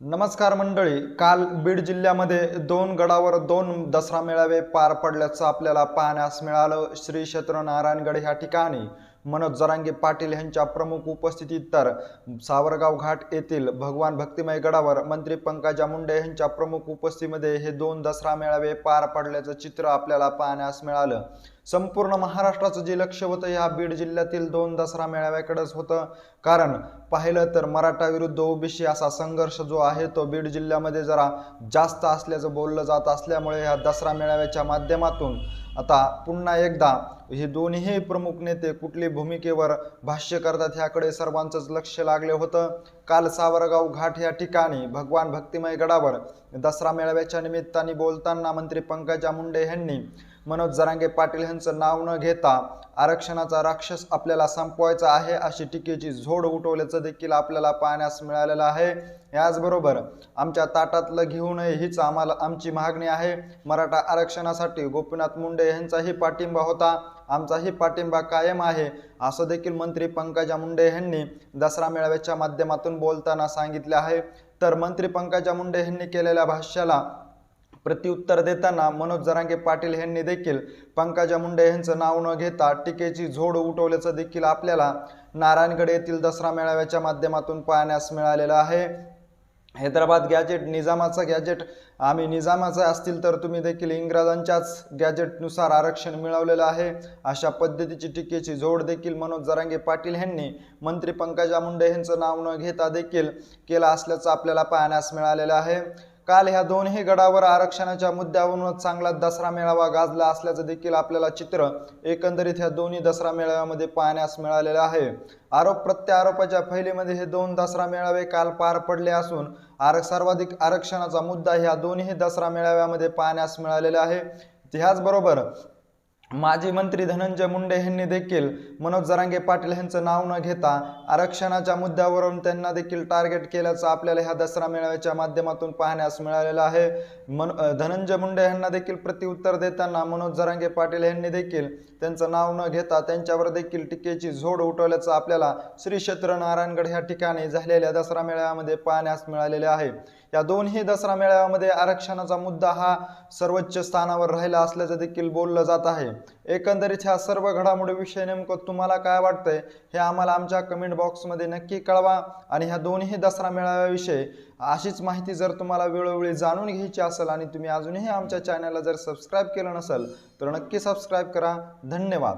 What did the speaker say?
नमस्कार मंडळी काल बीड जिल्ह्यामध्ये दोन गडावर दोन दसरा मेळावे पार पडल्याचं आपल्याला पाहण्यास मिळालं. श्री क्षेत्र नारायणगड ह्या ठिकाणी मनोज जरांगे पाटील यांच्या प्रमुख उपस्थितीत तर सावरगाव घाट येथील भगवान भक्तिमय गडावर मंत्री पंकजा मुंडे यांच्या प्रमुख उपस्थितीमध्ये हे दोन दसरा मेळावे पार पडल्याचं चित्र आपल्याला पाहण्यास मिळालं. संपूर्ण महाराष्ट्राचं जे लक्ष होतं या बीड जिल्ह्यातील दोन दसरा मेळाव्याकडेच होतं. कारण पाहिलं तर मराठा विरुद्ध ओबीसी असा संघर्ष जो आहे तो बीड जिल्ह्यामध्ये जरा जास्त असल्याचं बोललं जात असल्यामुळे ह्या दसरा मेळाव्याच्या माध्यमातून आता पुन्हा एकदा हे दोन्ही प्रमुख नेते कुठली भूमिकेवर भाष्य करतात ह्याकडे सर्वांचंच लक्ष लागले होतं. काल सावरगाव घाट या ठिकाणी भगवान भक्तिमय गडावर दसरा मेळाव्याच्या निमित्ताने बोलताना मंत्री पंकजा मुंडे यांनी मनोज जरांगे पाटील यांचं नाव न घेता आरक्षणाचा राक्षस आपल्याला संपवायचा आहे अशी टीकेची झोड उठवल्याचं देखील आपल्याला पाहण्यास मिळालेलं आहे. याचबरोबर आमच्या ताटातलं घेऊ नये हीच आम्हाला आमची मागणी आहे. मराठा आरक्षणासाठी गोपीनाथ मुंडे यांचाही पाठिंबा होता. आमचाही पाठिंबा कायम आहे असं देखील मंत्री पंकजा मुंडे यांनी दसरा मेळाव्याच्या माध्यमातून बोलताना सांगितले आहे. तर मंत्री पंकजा मुंडे यांनी केलेल्या भाष्याला प्रत्युत्तर देताना मनोज जरांगे पाटील यांनी देखील पंकजा मुंडे यांचं नाव न घेता टीकेची झोड उठवल्याचं देखील आपल्याला नारायणगड येथील दसरा मेळाव्याच्या माध्यमातून पाहण्यास मिळालेलं आहे. हैदराबाद गॅजेट निजामाचं गॅजेट आम्ही निजामाचं असतील तर तुम्ही देखील इंग्रजांच्याच गॅजेटनुसार आरक्षण मिळवलेलं आहे. अशा पद्धतीची टीकेची जोड देखील मनोज जरांगे पाटील यांनी मंत्री पंकजा मुंडे यांचं नाव न घेता देखील केलं असल्याचं आपल्याला पाहण्यास मिळालेलं आहे. काल ह्या दोन्ही गडावर आरक्षणाच्या मुद्द्यावरून चांगला दसरा मेळावा गाजला असल्याचं देखील आपल्याला चित्र एकंदरीत ह्या दोन्ही दसरा मेळाव्यामध्ये पाहण्यास मिळालेलं आहे. आरोप प्रत्यारोपाच्या फैलीमध्ये हे दोन दसरा मेळावे काल पार पडले असून आर सर्वाधिक आरक्षणाचा मुद्दा ह्या दोन्ही दसरा मेळाव्यामध्ये पाहण्यास मिळालेला आहे. ह्याचबरोबर माजी मंत्री धनंजय मुंडे यांनी देखील मनोज जरांगे पाटील यांचं नाव न घेता आरक्षणाच्या मुद्द्यावरून त्यांना देखील टार्गेट केल्याचं आपल्याला ह्या दसरा मेळाव्याच्या माध्यमातून पाहण्यास मिळालेलं आहे. मन धनंजय मुंडे यांना देखील प्रत्युत्तर देताना मनोज जरांगे पाटील यांनी देखील त्यांचं नाव न घेता त्यांच्यावर देखील टीकेची झोड उठवल्याचं आपल्याला श्री क्षेत्र नारायणगड ह्या ठिकाणी झालेल्या दसरा मेळाव्यामध्ये पाहण्यास मिळालेले आहे. या दोन्ही दसरा मेळाव्यामध्ये आरक्षणाचा मुद्दा हा सर्वोच्च स्थानावर राहिला असल्याचं देखील बोललं जात आहे. एकंदरीत ह्या सर्व घडामोडीविषयी नेमकं तुम्हाला काय वाटतंय हे आम्हाला आमच्या कमेंट बॉक्समध्ये नक्की कळवा. आणि ह्या दोन्ही दसरा मेळाव्याविषयी अशीच माहिती जर तुम्हाला वेळोवेळी जाणून घ्यायची असेल आणि तुम्ही अजूनही आमच्या चॅनलला जर सबस्क्राईब केलं नसेल तर नक्की सबस्क्राईब करा. धन्यवाद.